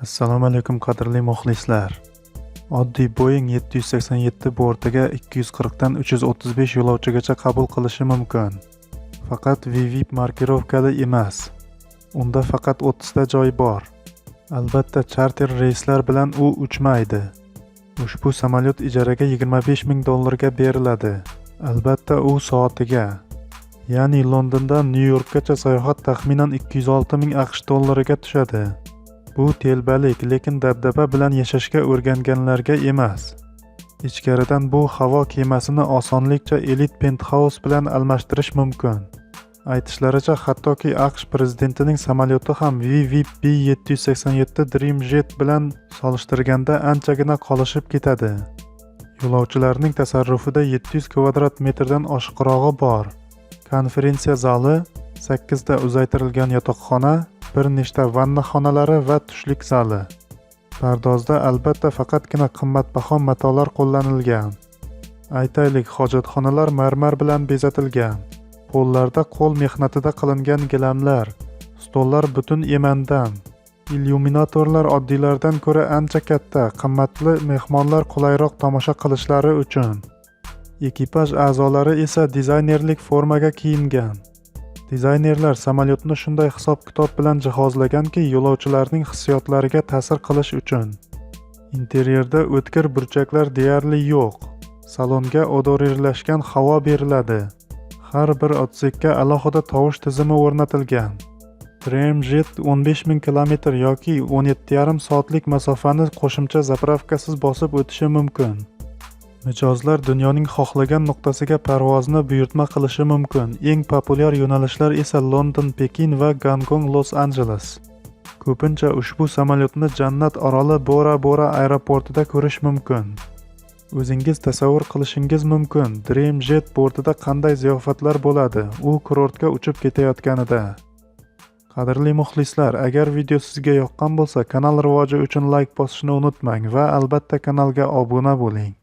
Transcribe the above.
Assalomu alaykum qadrli muxlislar. Oddiy Boeing 787 bortiga 240 dan 335 yo'lovchigacha qabul qilishi mumkin. Faqat VVIP markirovkali emas. Unda faqat 30 ta joy bor. Albatta, charter reyslar bilan u uchmaydi. Ushbu samolyot ijaraga 25 ming dollarga beriladi. Albatta, u soatiga. Ya'ni Londondan Nyu-Yorkgacha sayohat taxminan 206 ming AQSh dollariga tushadi. Bu telbalik, lekin dabdaba bilan yashashga o'rganganlarga emas. Ichkaridan bu havo kemasini osonlikcha elit penthouse bilan almashtirish mumkin. Aytishlaricha, hattoki AQSh prezidentining samolyoti ham VVP-787 Dreamjet bilan solishtirganda anchagina qolishib ketadi. Yo'lovchilarning tasarrufida 700 kvadrat metrdan oshiqrog'i bor. Konferensiya zali, 8 ta uzaytirilgan yotoqxona, bir nechta vanna xonalari va tushlik zali. Pardozda albatta faqatgina qimmatbaho matolar qo'llanilgan. Aytaylik, hojatxonalar marmar bilan bezatilgan. Pollarda qo'l mehnatida qilingan gilamlar, stollar butun emandan. Illyuminatorlar oddiylardan ko'ra ancha katta, qimmatli mehmonlar qulayroq tomosha qilishlari uchun. Ekipaj a'zolari esa dizaynerlik formaga kiyingan. Dizaynerlar samolyotni shunday hisob-kitob bilan jihozlaganki, yo'lovchilarning hissiyotlariga ta'sir qilish uchun. Interyerda o'tkir burchaklar deyarli yo'q. Salonga odorirlashgan havo beriladi. Har bir otsekka alohida tovush tizimi o'rnatilgan. Tramjet 15 ming kilometr yoki 17,5 soatlik masofani qo'shimcha zapravkasiz bosib o'tishi mumkin. Mijozlar dunyoning xohlagan nuqtasiga parvozni buyurtma qilishi mumkin. Eng populyar yo'nalishlar esa London, Pekin va Gonkong, Los-Anjeles. Ko'pincha ushbu samolyotni Jannat oroli Bora Bora aeroportida ko'rish mumkin. O'zingiz tasavvur qilishingiz mumkin, Dreamjet bortida qanday ziyofatlar bo'ladi, u kurortga uchib ketayotganida. Qadrli muxlislar, agar video sizga yoqqan bo'lsa, kanal rivoji uchun like bosishni unutmang va albatta kanalga obuna bo'ling.